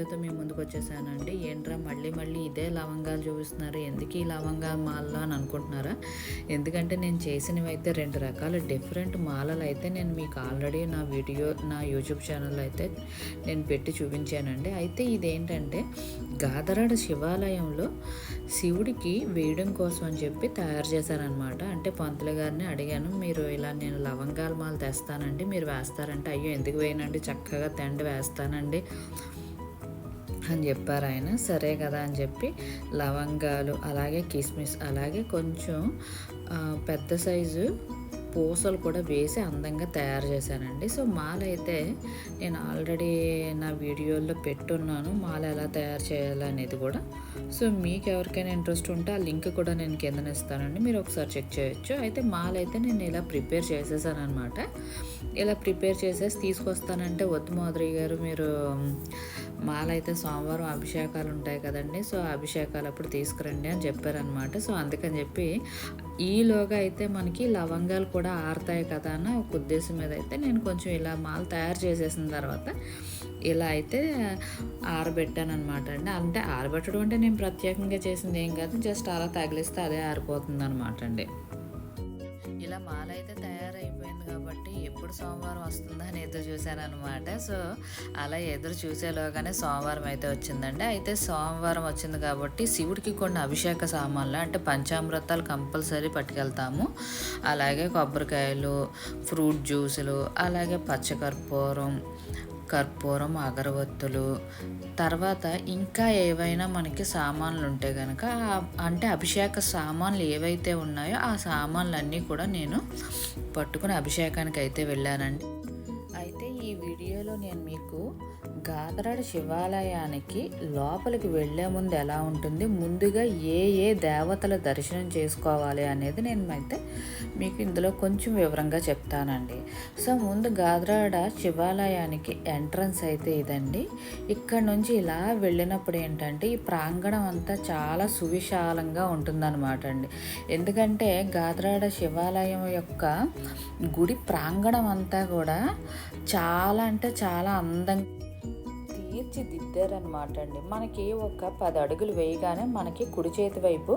వీడియోతో మీ ముందుకు వచ్చేసానండి ఏంట్రా మళ్ళీ మళ్ళీ ఇదే లవంగాలు చూపిస్తున్నారు. ఎందుకు ఈ లవంగాలు మాలలో అని అనుకుంటున్నారా? ఎందుకంటే నేను చేసినవి అయితే రెండు రకాల. డిఫరెంట్ మాలలు అయితే నేను మీకు ఆల్రెడీ నా వీడియో నా యూట్యూబ్ ఛానల్లో అయితే నేను పెట్టి చూపించానండి. అయితే ఇదేంటంటే గాదరాడ శివాలయంలో శివుడికి వేయడం కోసం అని చెప్పి తయారు చేశారనమాట అంటే పంతులు గారిని అడిగాను మీరు ఇలా నేను లవంగాల మాల తెస్తానండి మీరు వేస్తారంటే అయ్యో ఎందుకు వేయనండి? చక్కగా తండ్రి వేస్తానండి. అని చెప్పారు ఆయన. సరే కదా అని చెప్పి లవంగాలు అలాగే కిస్మిస్ అలాగే కొంచెం పెద్ద సైజు పూసలు కూడా వేసి అందంగా తయారు చేశానండి. సో మాల అయితే నేను ఆల్రెడీ నా వీడియోలో పెట్టున్నాను. మాల ఎలా తయారు చేయాలనేది కూడా. సో మీకు ఎవరికైనా ఇంట్రెస్ట్ ఉంటే ఆ లింక్ కూడా నేను కిందన ఇస్తానండి. మీరు ఒకసారి చెక్ చేయొచ్చు. అయితే మాల అయితే నేను ఇలా ప్రిపేర్ చేసేసాను అనమాట ఇలా ప్రిపేర్ చేసేసి తీసుకొస్తానంటే వద్దు మాధురి గారు మీరు మాల అయితే సోమవారం అభిషేకాలు ఉంటాయి కదండి. సో అభిషేకాలు అప్పుడు తీసుకురండి అని చెప్పారనమాట సో అందుకని చెప్పి ఈలోగా అయితే మనకి లవంగాలు కూడా ఆరుతాయి కదా అన్న ఒక ఉద్దేశం మీద అయితే నేను కొంచెం ఇలా మాల తయారు చేసేసిన తర్వాత ఇలా అయితే ఆరబెట్టాను అనమాట అండి. అంటే ఆరబెట్టడం అంటే నేను ప్రత్యేకంగా చేసింది ఏం కాదు జస్ట్ అలా తగిలిస్తే అదే ఆరిపోతుంది అనమాట అండి. ఇలా మాల అయితే తయారైపోయింది కాబట్టి ఎప్పుడు సోమవారం వస్తుందా అని ఎదురు చూశాను అనమాట సో అలా ఎదురు చూసేలోగానే సోమవారం అయితే వచ్చిందండి. అయితే సోమవారం వచ్చింది కాబట్టి శివుడికి కొన్ని అభిషేక సామాన్లు అంటే పంచామృతాలు కంపల్సరీ పట్టుకెళ్తాము. అలాగే కొబ్బరికాయలు ఫ్రూట్ జ్యూసులు అలాగే పచ్చకర్పూరం కర్పూరం అగరవత్తులు. తర్వాత ఇంకా ఏవైనా మనకి సామాన్లు ఉంటే కనుక అంటే అభిషేక సామాన్లు ఏవైతే ఉన్నాయో ఆ సామాన్లు అన్నీ కూడా నేను పట్టుకుని అభిషేకానికి అయితే వెళ్ళానండి. అయితే ఈ వీడియోలో నేను మీకు గాదరాడ శివాలయానికి లోపలికి వెళ్ళే ముందు ఎలా ఉంటుంది? ముందుగా ఏ ఏ దేవతల దర్శనం చేసుకోవాలి అనేది నేను అయితే మీకు ఇందులో కొంచెం వివరంగా చెప్తానండి. సో ముందు గాదరాడ శివాలయానికి ఎంట్రన్స్ అయితే ఇదండి. ఇక్కడ నుంచి ఇలా వెళ్ళినప్పుడు ఏంటంటే ఈ ప్రాంగణం అంతా చాలా సువిశాలంగా ఉంటుందన్నమాట అండి. ఎందుకంటే గాదరాడ శివాలయం యొక్క గుడి ప్రాంగణం అంతా కూడా చాలా అంటే చాలా అందంగా తీర్చిదిద్దారనమాట అండి మనకి ఒక పది అడుగులు వేయగానే మనకి కుడి చేతి వైపు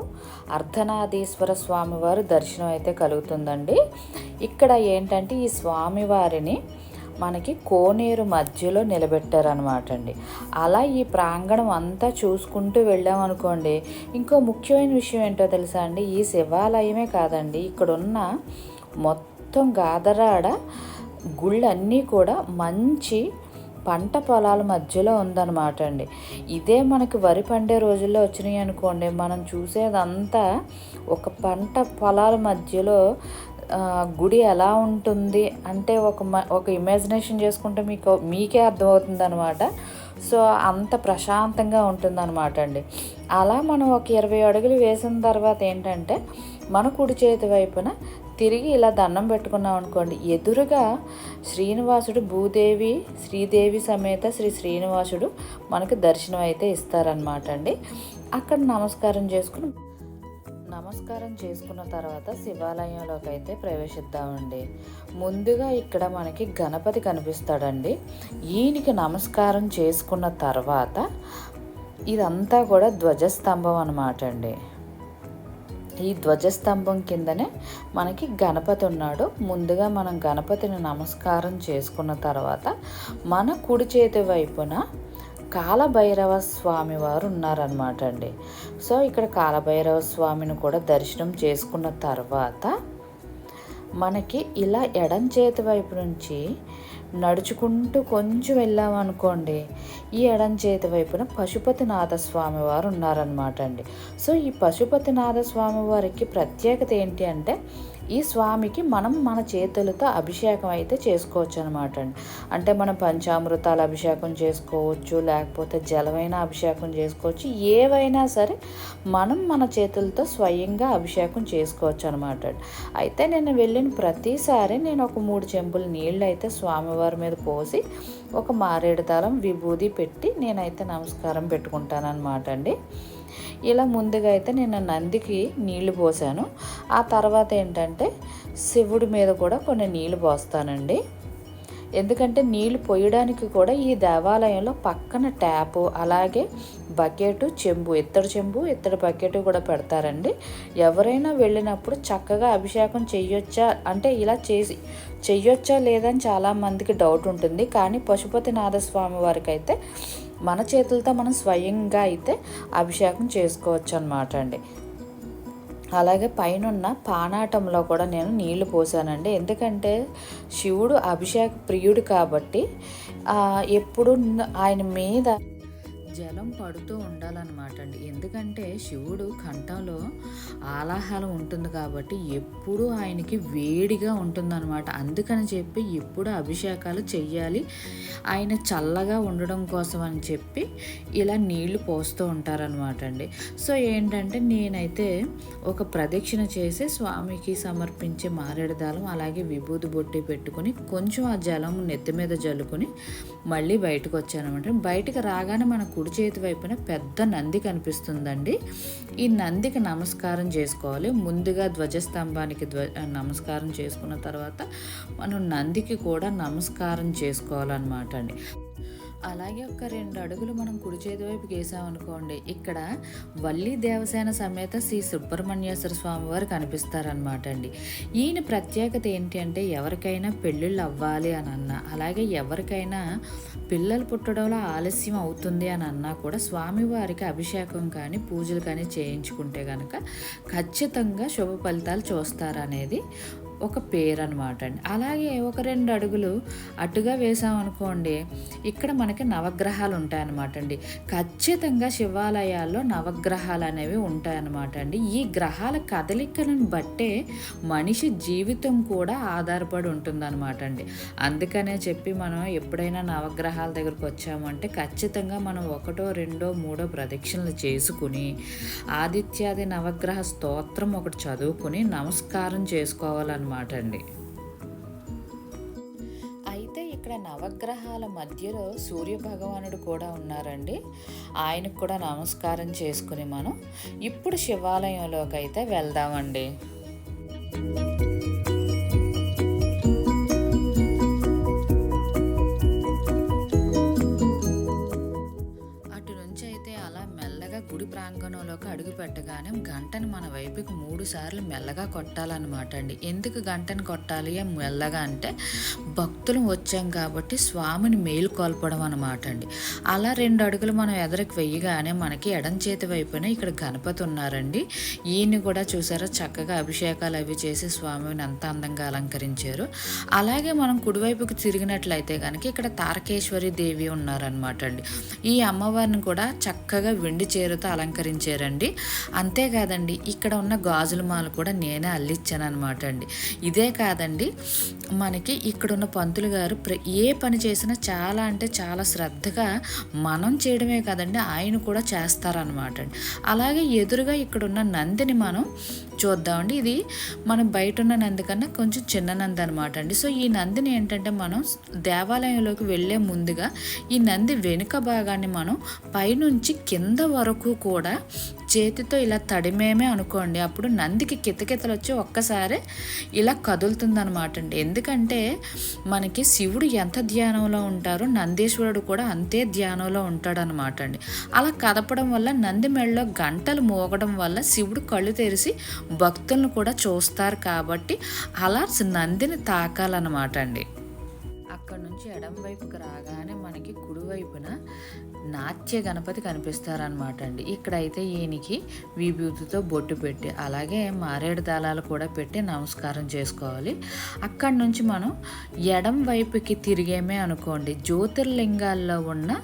అర్ధనాదీశ్వర స్వామివారి దర్శనం అయితే కలుగుతుందండి. ఇక్కడ ఏంటంటే ఈ స్వామివారిని మనకి కోనేరు మధ్యలో నిలబెట్టారనమాట అండి అలా ఈ ప్రాంగణం అంతా చూసుకుంటూ వెళ్ళామనుకోండి ఇంకో ముఖ్యమైన విషయం ఏంటో తెలుసా అండి? ఈ శివాలయమే కాదండి ఇక్కడున్న మొత్తం గాదరాడ గుళ్ళన్నీ కూడా మంచి పంట పొలాల మధ్యలో ఉందన్నమాట అండి. ఇదే మనకి వరి పండే రోజుల్లో వచ్చినాయి అనుకోండి మనం చూసేదంతా ఒక పంట పొలాల మధ్యలో గుడి ఎలా ఉంటుంది అంటే ఒక మ- ఒక ఇమాజినేషన్ చేసుకుంటే మీకు మీకే అర్థమవుతుంది అనమాట సో అంత ప్రశాంతంగా ఉంటుందన్నమాట అండి. అలా మనం ఒక ఇరవై అడుగులు వేసిన తర్వాత ఏంటంటే మన కుడి చేతి వైపున తిరిగి ఇలా దండం పెట్టుకున్నాం అనుకోండి. ఎదురుగా శ్రీనివాసుడు భూదేవి శ్రీదేవి సమేత శ్రీ శ్రీనివాసుడు మనకు దర్శనం అయితే ఇస్తారనమాట అండి. అక్కడ నమస్కారం చేసుకుని నమస్కారం చేసుకున్న తర్వాత శివాలయంలోకి అయితే ప్రవేశిద్దామండి. ముందుగా ఇక్కడ మనకి గణపతి కనిపిస్తాడండి. ఈయనకి నమస్కారం చేసుకున్న తర్వాత ఇదంతా కూడా ధ్వజస్తంభం అనమాట అండి. ఈ ధ్వజస్తంభం కిందనే మనకి గణపతి ఉన్నాడు. ముందుగా మనం గణపతిని నమస్కారం చేసుకున్న తర్వాత మన కుడి చేతి వైపున కాలభైరవ స్వామి వారు ఉన్నారనమాట అండి. సో ఇక్కడ కాలభైరవ స్వామిని కూడా దర్శనం చేసుకున్న తర్వాత మనకి ఇలా ఎడం చేతి వైపు నుంచి నడుచుకుంటూ కొంచెం వెళ్ళామనుకోండి ఈ ఎడం చేతి వైపున పశుపతినాథ స్వామి వారు ఉన్నారనమాట అండి. సో ఈ పశుపతినాథ స్వామి వారికి ప్రత్యేకత ఏంటి అంటే ఈ స్వామికి మనం మన చేతులతో అభిషేకం అయితే చేసుకోవచ్చు అనమాట అండి. అంటే మనం పంచామృతాల అభిషేకం చేసుకోవచ్చు లేకపోతే జలమైన అభిషేకం చేసుకోవచ్చు ఏవైనా సరే మనం మన చేతులతో స్వయంగా అభిషేకం చేసుకోవచ్చు అనమాట అయితే నేను వెళ్ళిన ప్రతిసారి నేను ఒక మూడు చెంబులు నీళ్ళు అయితే స్వామివారి మీద పోసి ఒక మారేడు దళం విభూది పెట్టి నేనైతే నమస్కారం పెట్టుకుంటాను అనమాట అండి. ఇలా ముందుగా అయితే నేను నందికి నీళ్ళు పోసాను. ఆ తర్వాత ఏంటంటే శివుడి మీద కూడా కొన్ని నీళ్ళు పోస్తానండి. ఎందుకంటే నీళ్ళు పోయడానికి కూడా ఈ దేవాలయంలో పక్కన ట్యాపు అలాగే బకెట్ చెంబు ఇత్తడి చెంబు ఇత్తడి బకెట్ కూడా పెడతారండి. ఎవరైనా వెళ్ళినప్పుడు చక్కగా అభిషేకం చేయొచ్చా అంటే ఇలా చేసి చెయ్యొచ్చా లేదని చాలామందికి డౌట్ ఉంటుంది. కానీ పశుపతినాథ స్వామి వారికి అయితే మన చేతులతో మనం స్వయంగా అయితే అభిషేకం చేసుకోవచ్చు అనమాట అండి. అలాగే పైన పానాటంలో కూడా నేను నీళ్ళు పోసానండి. ఎందుకంటే శివుడు అభిషేక ప్రియుడు కాబట్టి ఎప్పుడు ఆయన మీద జలం పడుతూ ఉండాలన్నమాట అండి. ఎందుకంటే శివుడు కంఠంలో ఆలాహలం ఉంటుంది కాబట్టి ఎప్పుడు ఆయనకి వేడిగా ఉంటుందన్నమాట. అందుకని చెప్పి ఎప్పుడు అభిషేకాలు చెయ్యాలి. ఆయన చల్లగా ఉండడం కోసం అని చెప్పి ఇలా నీళ్ళు పోస్తూ ఉంటారనమాట అండి. సో ఏంటంటే నేనైతే ఒక ప్రదక్షిణ చేసి స్వామికి సమర్పించే మారేడుదాలం అలాగే విభూతి బొట్టి పెట్టుకుని కొంచెం ఆ జలం నెత్తి మీద జల్లుకొని మళ్ళీ బయటకు వచ్చానమాట బయటకు రాగానే మన కుడి చేతి వైపున పెద్ద నంది కనిపిస్తుందండి. ఈ నందికి నమస్కారం చేసుకోవాలి. ముందుగా ధ్వజస్తంభానికి ధ్వ నమస్కారం చేసుకున్న తర్వాత మనం నందికి కూడా నమస్కారం చేసుకోవాలన్నమాట అండి. అలాగే ఒక రెండు అడుగులు మనం కుడి చేతి వైపు గీసామనుకోండి ఇక్కడ వల్లి దేవసేన సమేత శ్రీ సుబ్రహ్మణ్యేశ్వర స్వామి వారు కనిపిస్తారనమాట అండి. ఈయన ప్రత్యేకత ఏంటి అంటే ఎవరికైనా పెళ్ళిళ్ళు అవ్వాలి అని అన్నా అలాగే ఎవరికైనా పిల్లలు పుట్టడంలో ఆలస్యం అవుతుంది అని అన్నా కూడా స్వామివారికి అభిషేకం కానీ పూజలు కానీ చేయించుకుంటే కనుక ఖచ్చితంగా శుభ ఫలితాలు చూస్తారనేది ఒక పేరు అనమాట అండి. అలాగే ఒక రెండు అడుగులు అటుగా వేసామనుకోండి ఇక్కడ మనకి నవగ్రహాలు ఉంటాయన్నమాట అండి. ఖచ్చితంగా శివాలయాల్లో నవగ్రహాలు అనేవి ఉంటాయన్నమాట అండి. ఈ గ్రహాల కదలికలను బట్టే మనిషి జీవితం కూడా ఆధారపడి ఉంటుందన్నమాట అండి. అందుకనే చెప్పి మనం ఎప్పుడైనా నవగ్రహాల దగ్గరకు వచ్చామంటే ఖచ్చితంగా మనం ఒకటో రెండో మూడో ప్రదక్షిణలు చేసుకుని ఆదిత్యాది నవగ్రహ స్తోత్రం ఒకటి చదువుకుని నమస్కారం చేసుకోవాలన్నమాట అనమాట అండి. అయితే ఇక్కడ నవగ్రహాల మధ్యలో సూర్య భగవానుడు కూడా ఉన్నారండి. ఆయనకు కూడా నమస్కారం చేసుకుని మనం ఇప్పుడు శివాలయంలోకి అయితే వెళ్దామండి. ప్రాంగణంలోకి అడుగు పెట్టగానే గంటను మన వైపుకి మూడు సార్లు మెల్లగా కొట్టాలన్నమాట అండి. ఎందుకు గంటను కొట్టాలి? మెల్లగా అంటే భక్తులు వచ్చాం కాబట్టి స్వామిని మేలు కోల్పడం అనమాట అండి. అలా రెండు అడుగులు మనం ఎదరికి వెయ్యగానే మనకి ఎడం చేతి వైపున ఇక్కడ గణపతి ఉన్నారండి. ఈయన్ని కూడా చూసారా? చక్కగా అభిషేకాలు అవి చేసి స్వామిని అంత అందంగా అలంకరించారు. అలాగే మనం కుడివైపుకి తిరిగినట్లయితే కనుక ఇక్కడ తారకేశ్వరి దేవి ఉన్నారనమాట అండి. ఈ అమ్మవారిని కూడా చక్కగా వెండి చేరుతో అలంకరి అలంకరించారండి. అంతేకాదండి ఇక్కడ ఉన్న గాజుల మాల కూడా నేనే అల్లిచ్చాను అనమాట అండి. ఇదే కాదండి మనకి ఇక్కడున్న పంతులు గారు ఏ పని చేసినా చాలా అంటే చాలా శ్రద్ధగా మనం చేయడమే కాదండి ఆయన కూడా చేస్తారనమాట అండి. అలాగే ఎదురుగా ఇక్కడున్న నందిని మనం చూద్దామండి. ఇది మనం బయట ఉన్న నంది కన్నా కొంచెం చిన్న నంది అనమాట అండి. సో ఈ నందిని ఏంటంటే మనం దేవాలయంలోకి వెళ్ళే ముందుగా ఈ నంది వెనుక భాగాన్ని మనం పైనుంచి కింద వరకు కూడా చేతితో ఇలా తడిమేమే అనుకోండి. అప్పుడు నందికి కితకితలు వచ్చి ఒక్కసారి ఇలా కదులుతుందనమాట అండి. ఎందుకంటే మనకి శివుడు ఎంత ధ్యానంలో ఉంటారో నందీశ్వరుడు కూడా అంతే ధ్యానంలో ఉంటాడనమాట అండి. అలా కదపడం వల్ల నంది మెడలో గంటలు మోగడం వల్ల శివుడు కళ్ళు తెరిచి భక్తులను కూడా చూస్తారు కాబట్టి అలా నందిని తాకాలన్నమాట అండి. అక్కడ నుంచి ఎడం వైపుకి రాగానే మనకి కుడివైపున నాట్య గణపతి కనిపిస్తారనమాట అండి ఇక్కడైతే ఈయనకి విభూతితో బొట్టు పెట్టి అలాగే మారేడు దళాలు కూడా పెట్టి నమస్కారం చేసుకోవాలి. అక్కడి నుంచి మనం ఎడం వైపుకి తిరిగేమే అనుకోండి. జ్యోతిర్లింగాల్లో ఉన్న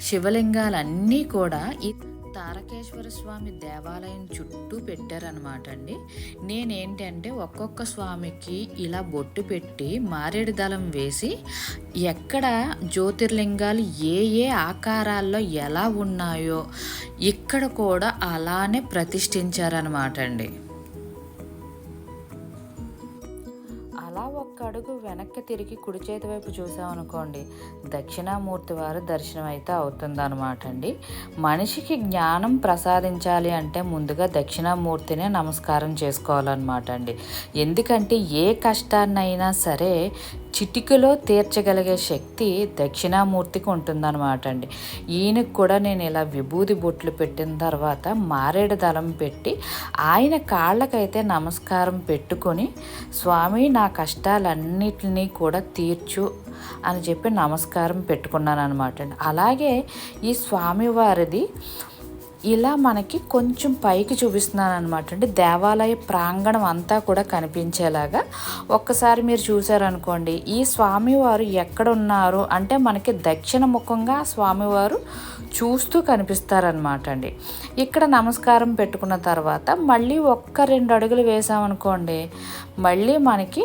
శివలింగాలన్నీ కూడా ఈ తారకేశ్వర స్వామి దేవాలయం చుట్టూ పెట్టారనమాట అండి. నేనేంటంటే ఒక్కొక్క స్వామికి ఇలా బొట్టు పెట్టి మారేడు దళం వేసి ఎక్కడ జ్యోతిర్లింగాలు ఏ ఏ ఆకారాల్లో ఎలా ఉన్నాయో ఇక్కడ కూడా అలానే ప్రతిష్ఠించారనమాట అండి. అడుగు వెనక్కి తిరిగి కుడి చేతి వైపు చూసామనుకోండి దక్షిణామూర్తి వారు దర్శనం అయితే అవుతుందన్నమాట అండి. మనిషికి జ్ఞానం ప్రసాదించాలి అంటే ముందుగా దక్షిణామూర్తినే నమస్కారం చేసుకోవాలన్నమాట అండి. ఎందుకంటే ఏ కష్టాన్నైనా సరే చిటికలో తీర్చగలిగే శక్తి దక్షిణామూర్తికి ఉంటుందన్నమాట అండి. ఈయనకు కూడా నేను ఇలా విభూది బొట్లు పెట్టిన తర్వాత మారేడు దళం పెట్టి ఆయన కాళ్ళకైతే నమస్కారం పెట్టుకొని స్వామి నా అన్నిటినీ కూడా తీర్చు అని చెప్పి నమస్కారం పెట్టుకున్నాను అనమాట అలాగే ఈ స్వామివారిది ఇలా మనకి కొంచెం పైకి చూపిస్తున్నాను అనమాట అంటే దేవాలయ ప్రాంగణం అంతా కూడా కనిపించేలాగా. ఒక్కసారి మీరు చూసారనుకోండి ఈ స్వామివారు ఎక్కడ ఉన్నారు అంటే మనకి దక్షిణ ముఖంగా స్వామివారు చూస్తూ కనిపిస్తారనమాట అండి. ఇక్కడ నమస్కారం పెట్టుకున్న తర్వాత మళ్ళీ ఒక్క రెండు అడుగులు వేసామనుకోండి మళ్ళీ మనకి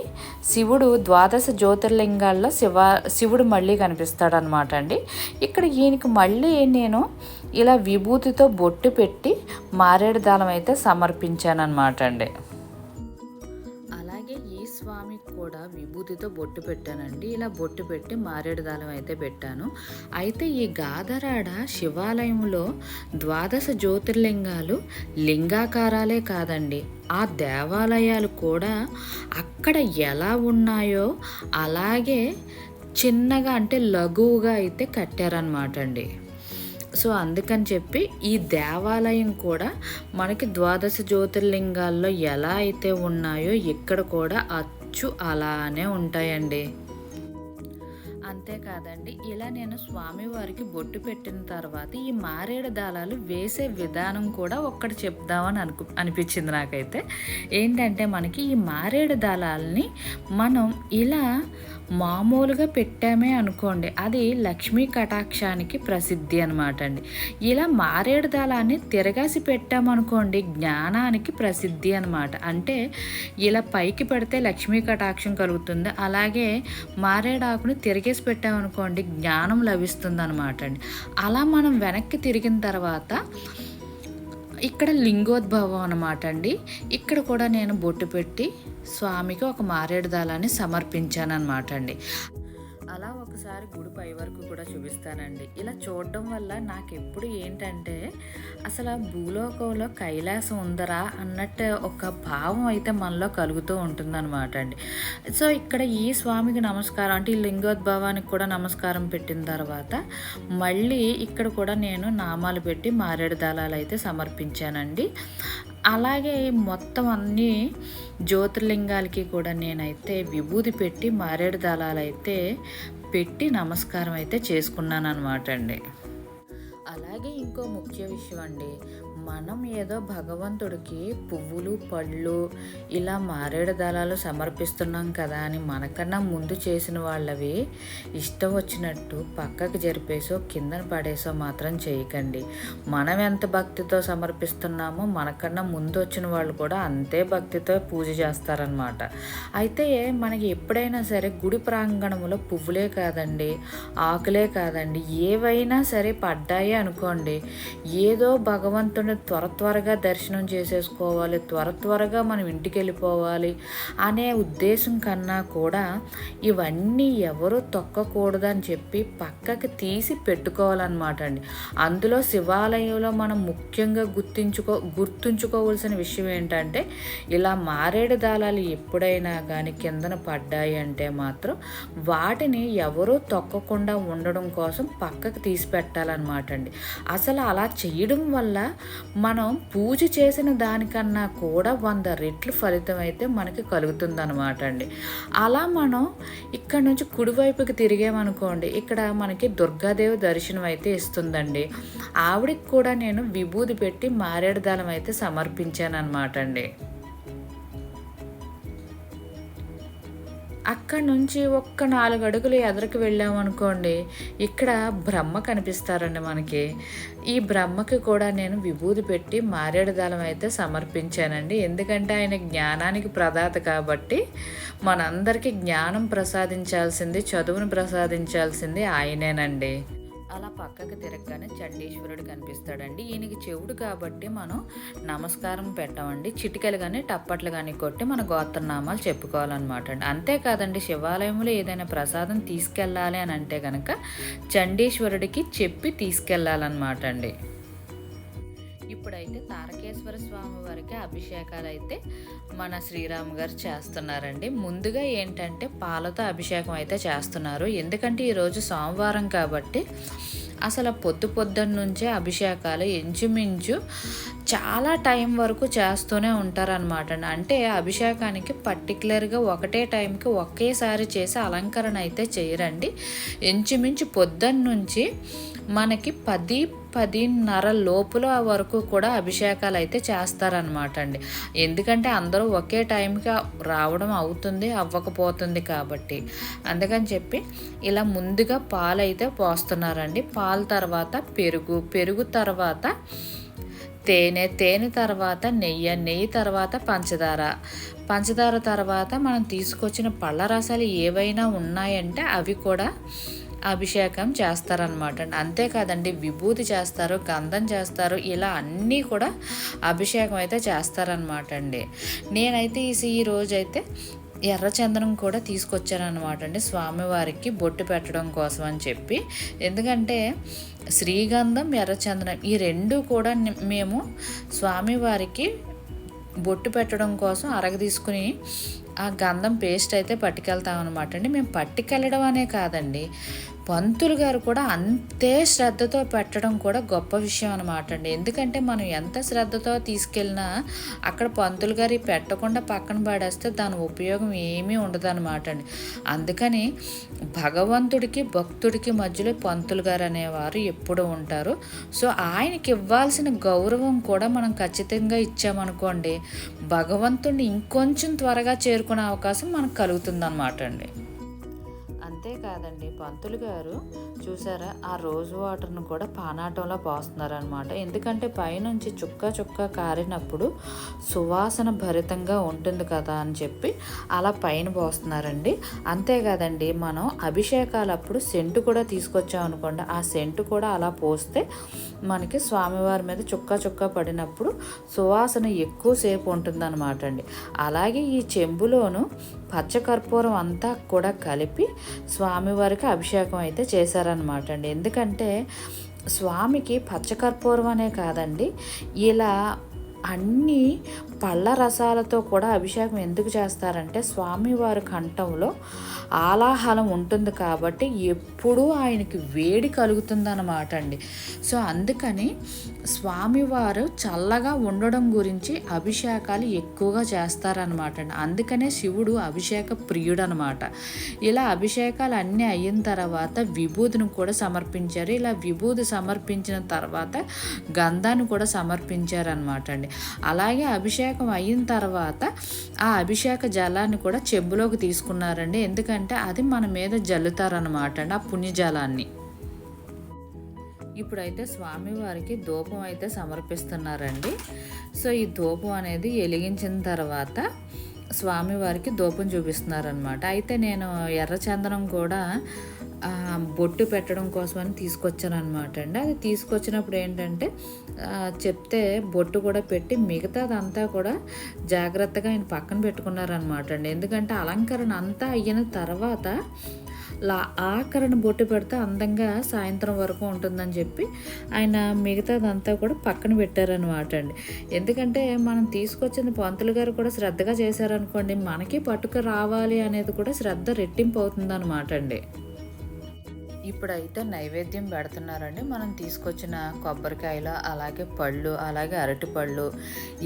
శివుడు ద్వాదశ జ్యోతిర్లింగాల్లో శివ శివుడు మళ్ళీ కనిపిస్తాడనమాట అండి. ఇక్కడ ఈయనకి మళ్ళీ నేను ఇలా విభూతితో బొట్టు పెట్టి మారేడు దాళం అయితే సమర్పించానమాట అండి. అలాగే ఈ స్వామికి కూడా విభూతితో బొట్టు పెట్టానండి. ఇలా బొట్టు పెట్టి మారేడు దాళం అయితే పెట్టాను. అయితే ఈ గాదరాడ శివాలయంలో ద్వాదశ జ్యోతిర్లింగాలు లింగాకారాలే కాదండి. ఆ దేవాలయాలు కూడా అక్కడ ఎలా ఉన్నాయో అలాగే చిన్నగా అంటే లఘువుగా అయితే కట్టారనమాట అండి. సో అందుకని చెప్పి ఈ దేవాలయం కూడా మనకి ద్వాదశ జ్యోతిర్లింగాల్లో ఎలా అయితే ఉన్నాయో ఇక్కడ కూడా అచ్చు అలానే ఉంటాయండి. అంతేకాదండి ఇలా నేను స్వామివారికి బొట్టు పెట్టిన తర్వాత ఈ మారేడు దాళాలు వేసే విధానం కూడా ఒక్కటి చెప్దామని అనుకు అనిపించింది నాకైతే. ఏంటంటే మనకి ఈ మారేడు దాళాలని మనం ఇలా మామూలుగా పెట్టామే అనుకోండి. అది లక్ష్మీ కటాక్షానికి ప్రసిద్ధి అనమాట అండి. ఇలా మారేడు దళాన్ని తిరగాసి పెట్టామనుకోండి జ్ఞానానికి ప్రసిద్ధి అనమాట అంటే ఇలా పైకి పెడితే లక్ష్మీ కటాక్షం కలుగుతుంది. అలాగే మారేడాకుని తిరిగేసి పెట్టామనుకోండి జ్ఞానం లభిస్తుంది అనమాట అండి. అలా మనం వెనక్కి తిరిగిన తర్వాత ఇక్కడ లింగోద్భవం అనమాట అండి. ఇక్కడ కూడా నేను బొట్టు పెట్టి స్వామికి ఒక మారేడు దళాన్ని సమర్పించాను అనమాట అండి. అలా ఒకసారి గుడి పై వరకు కూడా చూపిస్తానండి. ఇలా చూడడం వల్ల నాకు ఎప్పుడు ఏంటంటే అసలు భూలోకంలో కైలాసం ఉందరా అన్నట్టు ఒక భావం అయితే మనలో కలుగుతూ ఉంటుందన్నమాట అండి. సో ఇక్కడ ఈ స్వామికి నమస్కారం అంటే ఈ లింగోద్భవానికి కూడా నమస్కారం పెట్టిన తర్వాత మళ్ళీ ఇక్కడ కూడా నేను నామాలు పెట్టి మారేడు దళాలు అయితే సమర్పించానండి. అలాగే మొత్తం అన్ని జ్యోతిర్లింగాలకి కూడా నేనైతే విభూది పెట్టి మారేడు దళాలు అయితే పెట్టి నమస్కారం అయితే చేసుకున్నాను అనమాట అండి. అలాగే ఇంకో ముఖ్య విషయం అండి. మనం ఏదో భగవంతుడికి పువ్వులు పళ్ళు ఇలా మారేడు దళాలు సమర్పిస్తున్నాం కదా అని మనకన్నా ముందు చేసిన వాళ్ళవి ఇష్టం వచ్చినట్టు పక్కకు జరిపేసో కిందన పడేసో మాత్రం చేయకండి. మనం ఎంత భక్తితో సమర్పిస్తున్నామో మనకన్నా ముందు వచ్చిన వాళ్ళు కూడా అంతే భక్తితో పూజ చేస్తారనమాట అయితే మనకి ఎప్పుడైనా సరే గుడి ప్రాంగణంలో పువ్వులే కాదండి ఆకులే కాదండి ఏవైనా సరే పడ్డాయి అనుకోండి ఏదో భగవంతుని త్వర త్వరగా దర్శనం చేసేసుకోవాలి త్వర త్వరగా మనం ఇంటికి వెళ్ళిపోవాలి అనే ఉద్దేశం కన్నా కూడా ఇవన్నీ ఎవరు తొక్కకూడదని చెప్పి పక్కకి తీసి పెట్టుకోవాలన్నమాట అండి. అందులో శివాలయంలో మనం ముఖ్యంగా గుర్తించుకో గుర్తుంచుకోవాల్సిన విషయం ఏంటంటే ఇలా మారేడు దాళాలు ఎప్పుడైనా కానీ కిందన పడ్డాయి అంటే మాత్రం వాటిని ఎవరూ తొక్కకుండా ఉండడం కోసం పక్కకు తీసి పెట్టాలన్నమాట అండి. అసలు అలా చేయడం వల్ల మనం పూజ చేసిన దానికన్నా కూడా వంద రెట్లు ఫలితం అయితే మనకి కలుగుతుందన్నమాట అండి. అలా మనం ఇక్కడ నుంచి కుడివైపుకి తిరిగామనుకోండి ఇక్కడ మనకి దుర్గాదేవి దర్శనం అయితే ఇస్తుందండి. ఆవిడకి కూడా నేను విభూది పెట్టి మారేడు అయితే సమర్పించాను అనమాట అండి. అక్కడి నుంచి ఒక్క నాలుగు అడుగులు ఎదరికి వెళ్ళామనుకోండి ఇక్కడ బ్రహ్మ కనిపిస్తారండి మనకి. ఈ బ్రహ్మకి కూడా నేను విభూది పెట్టి మారేడు దళం అయితే సమర్పించానండి. ఎందుకంటే ఆయన జ్ఞానానికి ప్రదాత కాబట్టి మనందరికీ జ్ఞానం ప్రసాదించాల్సింది చదువును ప్రసాదించాల్సింది ఆయనేనండి. అలా పక్కకు తిరగగానే చండీశ్వరుడు కనిపిస్తాడండి. ఈయనకి చెవుడు కాబట్టి మనం నమస్కారం పెట్టామండి. చిటికలు కానీ టప్పట్లు కానీ కొట్టి మన గోత్రనామాలు చెప్పుకోవాలన్నమాట అండి అంతేకాదండి శివాలయంలో ఏదైనా ప్రసాదం తీసుకెళ్ళాలి అని అంటే కనుక చండీశ్వరుడికి చెప్పి తీసుకెళ్ళాలన్నమాట అండి ఇప్పుడైతే తారకేశ్వర స్వామి వారికి అభిషేకాలు అయితే మన శ్రీరామ్ గారు చేస్తున్నారండి. ముందుగా ఏంటంటే పాలతో అభిషేకం అయితే చేస్తున్నారు. ఎందుకంటే ఈరోజు సోమవారం కాబట్టి అసలు పొద్దు పొద్దున్న నుంచే అభిషేకాలు ఇంచుమించు చాలా టైం వరకు చేస్తూనే ఉంటారనమాట అంటే అభిషేకానికి పర్టికులర్గా ఒకటే టైంకి ఒకేసారి చేసి అలంకరణ అయితే చేయరండి. ఇంచుమించు పొద్దున్న నుంచి మనకి పది పదిన్నర లోపల వరకు కూడా అభిషేకాలు అయితే చేస్తారనమాట అండి. ఎందుకంటే అందరూ ఒకే టైంకి రావడం అవుతుంది అవ్వకపోతుంది కాబట్టి. అందుకని చెప్పి ఇలా ముందుగా పాలు అయితే పోస్తున్నారండి. పాలు తర్వాత పెరుగు పెరుగు తర్వాత తేనె తేనె తర్వాత నెయ్యి నెయ్యి తర్వాత పంచదార. పంచదార తర్వాత మనం తీసుకొచ్చిన పళ్ళ రసాలు ఏవైనా ఉన్నాయంటే అవి కూడా అభిషేకం చేస్తారనమాట అండి అంతేకాదండి విభూతి చేస్తారు గంధం చేస్తారు ఇలా అన్నీ కూడా అభిషేకం అయితే చేస్తారనమాట అండి. నేనైతే ఈ రోజైతే ఎర్రచందనం కూడా తీసుకొచ్చానమాట అండి. స్వామివారికి బొట్టు పెట్టడం కోసం అని చెప్పి. ఎందుకంటే శ్రీగంధం ఎర్రచందనం ఈ రెండు కూడా మేము స్వామివారికి బొట్టు పెట్టడం కోసం అరగ తీసుకుని ఆ గంధం పేస్ట్ అయితే పట్టుకెళ్తాం అనమాట అండి. మేము పట్టుకెళ్ళడం అనే కాదండి. పంతులు గారు కూడా అంతే శ్రద్ధతో పెట్టడం కూడా గొప్ప విషయం అనమాట అండి. ఎందుకంటే మనం ఎంత శ్రద్ధతో తీసుకెళ్ళినా అక్కడ పంతులు గారి పెట్టకుండా పక్కన పడేస్తే దాని ఉపయోగం ఏమీ ఉండదన్నమాట అండి. అందుకని భగవంతుడికి భక్తుడికి మధ్యలో పంతులు గారు అనేవారు ఎప్పుడూ ఉంటారు. సో ఆయనకి ఇవ్వాల్సిన గౌరవం కూడా మనం ఖచ్చితంగా ఇచ్చామనుకోండి భగవంతుడిని ఇంకొంచెం త్వరగా చేరుకునే అవకాశం మనకు కలుగుతుందన్నమాట అండి. అంతేకాదండి పంతులు గారు చూసారా ఆ రోజు వాటర్ను కూడా పానాటంలో పోస్తున్నారనమాట ఎందుకంటే పైనుంచి చుక్క చుక్క కారినప్పుడు సువాసన భరితంగా ఉంటుంది కదా అని చెప్పి అలా పైన పోస్తున్నారండి. అంతేకాదండి మనం అభిషేకాలప్పుడు సెంటు కూడా తీసుకొచ్చాం అనుకోండి ఆ సెంటు కూడా అలా పోస్తే మనకి స్వామివారి మీద చుక్క చుక్క పడినప్పుడు సువాసన ఎక్కువసేపు ఉంటుందన్నమాట అండి. అలాగే ఈ చెంబులోను పచ్చకర్పూరం అంతా కూడా కలిపి స్వామివారికి అభిషేకం అయితే చేశారనమాట అండి ఎందుకంటే స్వామికి పచ్చకర్పూరం అనే కాదండి ఇలా అన్నీ పళ్ళ రసాలతో కూడా అభిషేకం ఎందుకు చేస్తారంటే స్వామివారి కంఠంలో ఆలాహలం ఉంటుంది కాబట్టి ఎప్పుడూ ఆయనకి వేడి కలుగుతుందన్నమాట అండి. సో అందుకని స్వామివారు చల్లగా ఉండడం గురించి అభిషేకాలు ఎక్కువగా చేస్తారనమాట అండి. అందుకనే శివుడు అభిషేక ప్రియుడు అనమాట ఇలా అభిషేకాలు అన్నీ అయిన తర్వాత విభూతిని కూడా సమర్పించారు. ఇలా విభూతి సమర్పించిన తర్వాత గంధాన్ని కూడా సమర్పించారనమాట అండి. అలాగే అభిషేక అయిన తర్వాత ఆ అభిషేక జలాన్ని కూడా చెంబులోకి తీసుకున్నారండి. ఎందుకంటే అది మన మీద జల్లుతారనమాట అండి ఆ పుణ్యజలాన్ని. ఇప్పుడైతే స్వామివారికి ధూపం అయితే సమర్పిస్తున్నారండి. సో ఈ ధూపం అనేది వెలిగించిన తర్వాత స్వామివారికి ధూపం చూపిస్తున్నారనమాట అయితే నేను ఎర్రచందనం కూడా బొట్టు పెట్టడం కోసమని తీసుకొచ్చాను అనమాట అండి. అది తీసుకొచ్చినప్పుడు ఏంటంటే చెప్తే బొట్టు కూడా పెట్టి మిగతాదంతా కూడా జాగ్రత్తగా ఆయన పక్కన పెట్టుకున్నారనమాట అండి. ఎందుకంటే అలంకరణ అంతా అయిన తర్వాత లా ఆఖరణ బొట్టు పెడితే అందంగా సాయంత్రం వరకు ఉంటుందని చెప్పి ఆయన మిగతాదంతా కూడా పక్కన పెట్టారనమాట అండి. ఎందుకంటే మనం తీసుకొచ్చిన పంతులు గారు కూడా శ్రద్ధగా చేశారనుకోండి మనకి పట్టుకు రావాలి అనేది కూడా శ్రద్ధ రెట్టింపు అవుతుందనమాట అండి. ఇప్పుడైతే నైవేద్యం పెడుతున్నారండి. మనం తీసుకొచ్చిన కొబ్బరికాయలు అలాగే పళ్ళు అలాగే అరటి పళ్ళు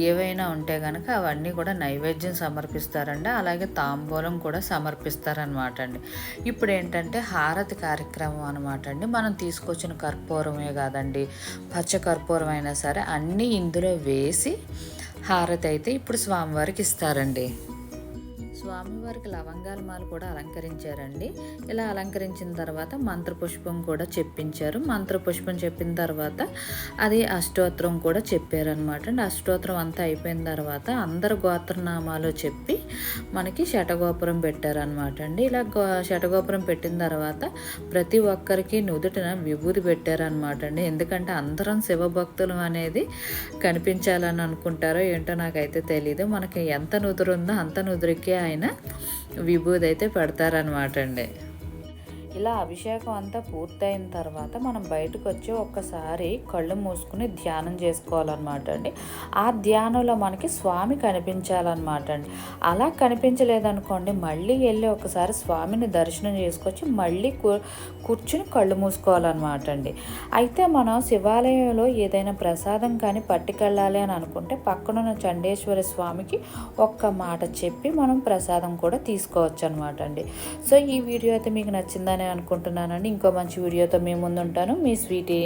ఏవైనా ఉంటే కనుక అవన్నీ కూడా నైవేద్యం సమర్పిస్తారండి. అలాగే తాంబూలం కూడా సమర్పిస్తారనమాట అండి ఇప్పుడు ఏంటంటే హారతి కార్యక్రమం అనమాట అండి మనం తీసుకొచ్చిన కర్పూరమే కాదండి పచ్చ కర్పూరం అయినా సరే అన్నీ ఇందులో వేసి హారతి అయితే ఇప్పుడు స్వామివారికి ఇస్తారండి. స్వామివారికి లవంగాల మాల కూడా అలంకరించారండి. ఇలా అలంకరించిన తర్వాత మంత్రపుష్పం కూడా చెప్పించారు. మంత్రపుష్పం చెప్పిన తర్వాత అది అష్టోత్తరం కూడా చెప్పారనమాట అండి అష్టోత్తరం అంతా అయిపోయిన తర్వాత అందరు గోత్రనామాలు చెప్పి మనకి శటగోపురం పెట్టారనమాట అండి. ఇలా గో శటగోపురం పెట్టిన తర్వాత ప్రతి ఒక్కరికి నుదుటిన విభూతి పెట్టారనమాట అండి. ఎందుకంటే అందరం శివభక్తులు అనేది కనిపించాలని అనుకుంటారో ఏంటో నాకైతే తెలియదు మనకి ఎంత నుదురుందో అంత నుదురికి ఆయన విభూది అయితే పెడతారనమాట అండి ఇలా అభిషేకం అంతా పూర్తయిన తర్వాత మనం బయటకు వచ్చి ఒక్కసారి కళ్ళు మూసుకుని ధ్యానం చేసుకోవాలన్నమాట అండి. ఆ ధ్యానంలో మనకి స్వామి కనిపించాలన్నమాట అండి. అలా కనిపించలేదనుకోండి మళ్ళీ వెళ్ళి ఒకసారి స్వామిని దర్శనం చేసుకొచ్చి మళ్ళీ కూర్చుని కళ్ళు మూసుకోవాలన్నమాట అండి. అయితే మనం శివాలయంలో ఏదైనా ప్రసాదం కానీ పట్టుకెళ్ళాలి అని అనుకుంటే పక్కనున్న చండేశ్వరి స్వామికి ఒక్క మాట చెప్పి మనం ప్రసాదం కూడా తీసుకోవచ్చు అనమాట అండి. సో ఈ వీడియో అయితే మీకు నచ్చిందని అనుకుంటున్నానండి. ఇంకో మంచి వీడియోతో మీ ముందు ఉంటాను మీ స్వీటీ.